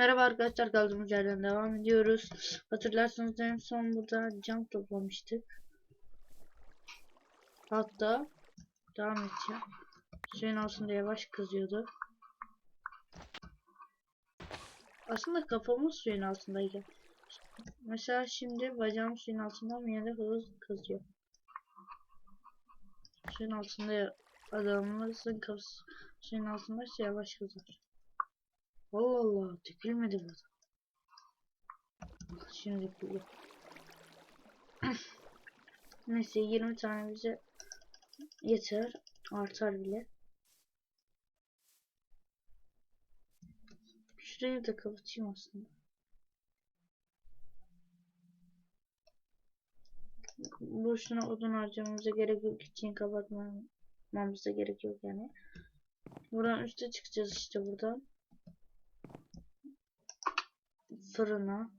Merhaba arkadaşlar kaldığımız yerden devam ediyoruz. Hatırlarsanız en son burada cam toplamıştık. Hatta devam edeceğim. Suyun altında yavaş kızıyordu. Aslında kafamız suyun altındayken. Mesela şimdi bacağım suyun altında ama yine hızlı kızıyor. Suyun altında adamımızın kafası suyun altındaysa yavaş kızar. Allah Allah dökülmedi bu. Şimdi döküldü. Neyse 20 tane bize yeter. Artar bile. Şurayı da kapatayım aslında. Boşuna odun harcamamıza gerek yok. için kapatmamamıza gerek yok yani. Buradan üste çıkacağız işte buradan fırına.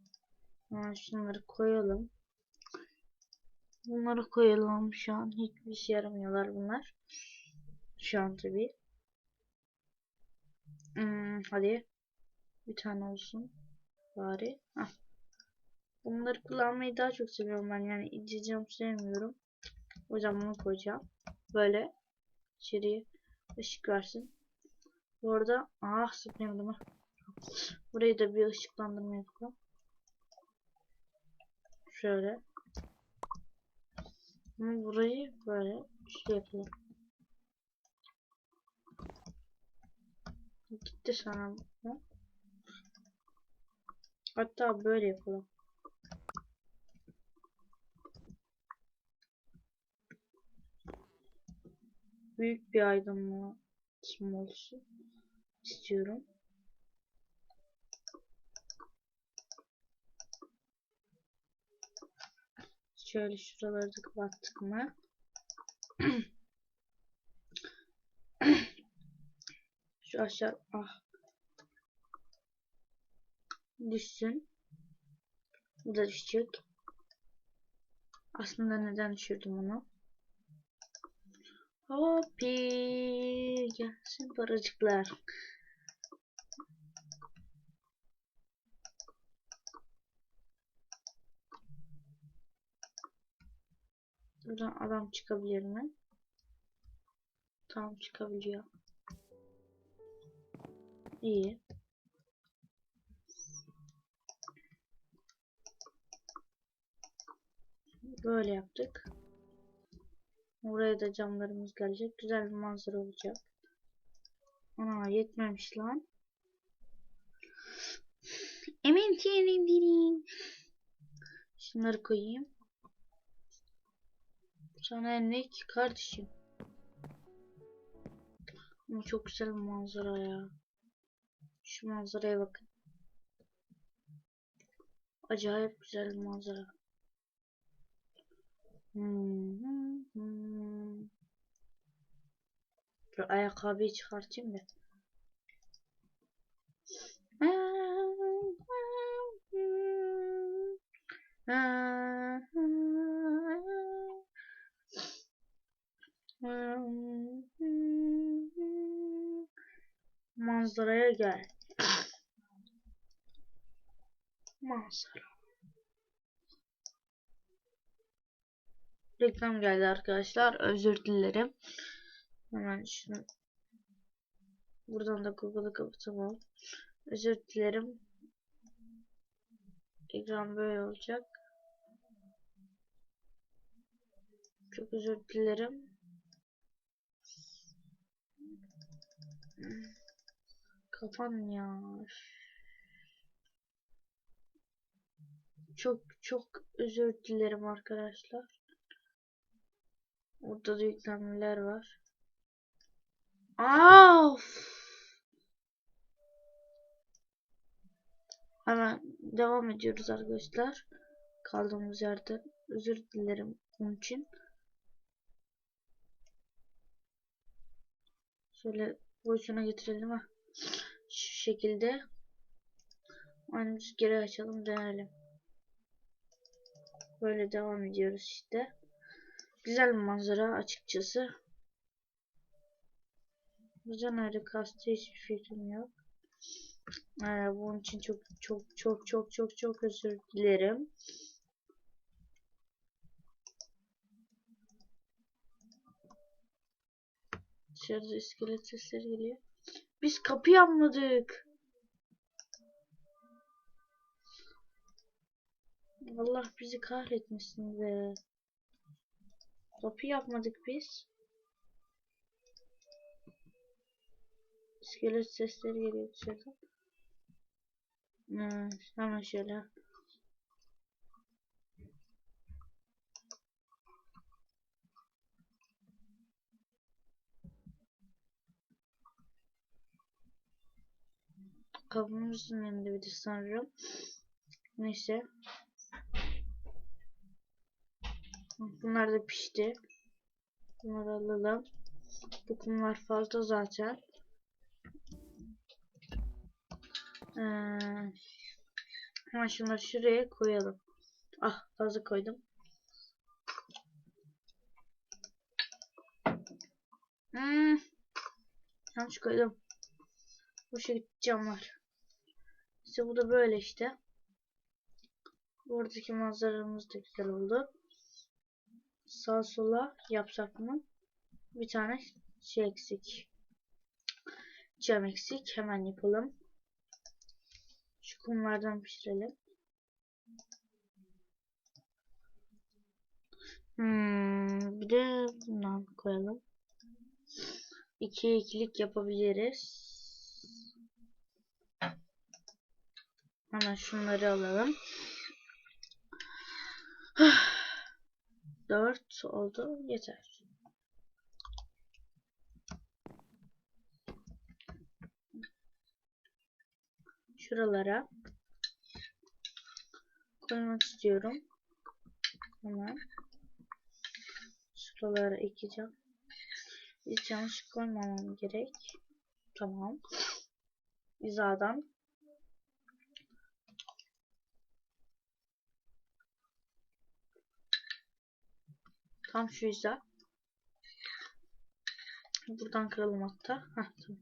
Ha, şunları koyalım. Bunları koyalım şu an. Hiçbir işe yaramıyorlar bunlar. Şu an tabi. Hmm, hadi. Bir tane olsun. Bari. Heh. Bunları kullanmayı daha çok seviyorum ben. Yani içeceğim sevmiyorum. O yüzden bunu koyacağım. Böyle. İçeriye ışık versin. Bu arada ah sıkmayalım. Burayı da bir ışıklandırma yapalım. Şöyle. Burayı böyle şey yapalım. Gitti sana bu. Hatta böyle yapalım. Büyük bir aydınlığa olsun istiyorum. Şöyle şuraları da kapattık mı? Şu aşağı ah. Düşsün. Bu da düşecek. Aslında neden düşürdüm onu? Hoppi gelsin paracıklar. Buradan adam çıkabilir mi? Tamam çıkabiliyor. İyi. Böyle yaptık. Buraya da camlarımız gelecek. Güzel bir manzara olacak. Ana yetmemiş lan. Emin Şunları koyayım. Sana ne ki kardeşim? Ama çok güzel manzara ya. Şu manzaraya bakın. Acayip güzel manzara. Hmm, hmm, hmm. Bir ayakkabıyı çıkartayım da. Manzaraya gel. Manzara. Reklam geldi arkadaşlar. Özür dilerim. Hemen şunu buradan da Google'ı kapatamam. Özür dilerim. Ekran böyle olacak. Çok özür dilerim. Kafam ya. Çok çok özür dilerim arkadaşlar. Orada da yüklenmeler var. Of. Hemen devam ediyoruz arkadaşlar. Kaldığımız yerde özür dilerim bunun için. Şöyle boyutuna getirelim ha. Şekilde. Aynımızı geri açalım deneyelim. Böyle devam ediyoruz işte. Güzel manzara açıkçası. Güzel nerede kastı hiçbir fikrim yok. Ee, bunun için çok çok çok çok çok çok özür dilerim. Dışarıda iskelet sesleri geliyor. Biz kapı yapmadık. Allah bizi kahretmesin be. Kapı yapmadık biz. İskelet sesleri geliyor dışarıdan. Hmm, hemen şöyle. Kapımızın önünde bir de sanırım. Neyse. Bunlar da pişti. Bunları alalım. Bu kumlar fazla zaten. Ee, hemen şunları şuraya koyalım. Ah fazla koydum. Hmm. Yanlış koydum. Bu şey camlar. İşte bu da böyle işte. Buradaki manzaramız da güzel oldu. Sağ sola yapsak mı? Bir tane şey eksik. Cam eksik. Hemen yapalım. Şu kumlardan pişirelim. Hmm, bir de bundan koyalım. İkiye ikilik yapabiliriz. Hemen şunları alalım. 4 oldu. Yeter. Şuralara koymak istiyorum. Hemen şuralara ekeceğim. Hiç yanlış koymamam gerek. Tamam. Hizadan Tam şu hiza. Buradan kıralım hatta. Heh, tamam.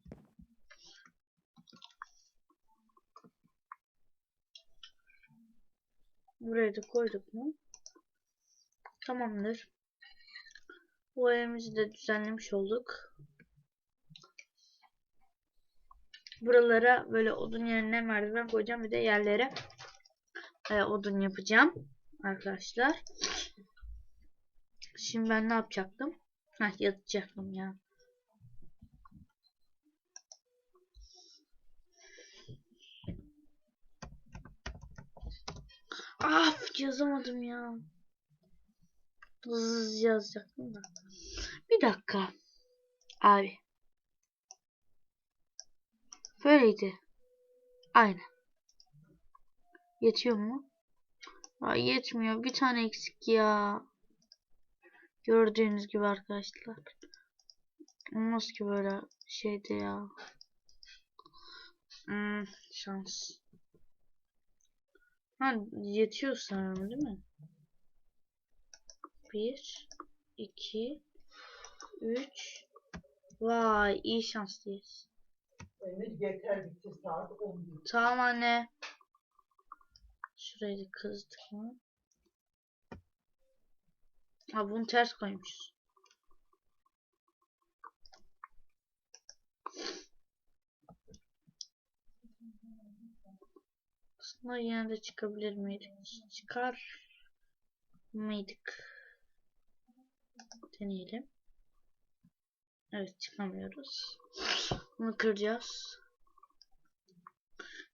Buraya da koyduk mu? Tamamdır. Bu evimizi de düzenlemiş olduk. Buralara böyle odun yerine merdiven koyacağım. Bir de yerlere e, odun yapacağım. Arkadaşlar. Şimdi ben ne yapacaktım? Heh yatacaktım ya. Af yazamadım ya. Hızlı yazacaktım da. Bir dakika. Abi. Böyleydi. Aynen. Yetiyor mu? Ay yetmiyor. Bir tane eksik ya. Gördüğünüz gibi arkadaşlar. Olmaz ki böyle şeyde ya. Hmm, şans. Ha yetiyor sanırım değil mi? 1 2 3 Vay iyi şanslıyız. Emir yeter bitti saat 11. Tamam anne. Şurayı da kızdık mı? Ha bunu ters koymuşuz. Aslında yine de çıkabilir miydik? Çıkar mıydık? Deneyelim. Evet çıkamıyoruz. Bunu kıracağız.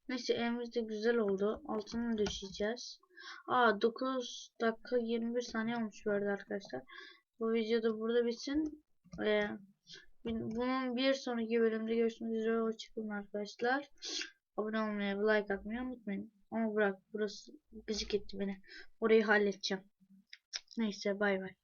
Neyse evimiz de güzel oldu. Altını döşeyeceğiz. Aa 9 dakika 21 saniye olmuş bu arkadaşlar. Bu videoda burada bitsin. Ee, bunun bir sonraki bölümde görüşmek üzere. Hoşçakalın arkadaşlar. Abone olmayı, like atmayı unutmayın. Ama bırak burası gıcık etti beni. Orayı halledeceğim. Neyse bay bay.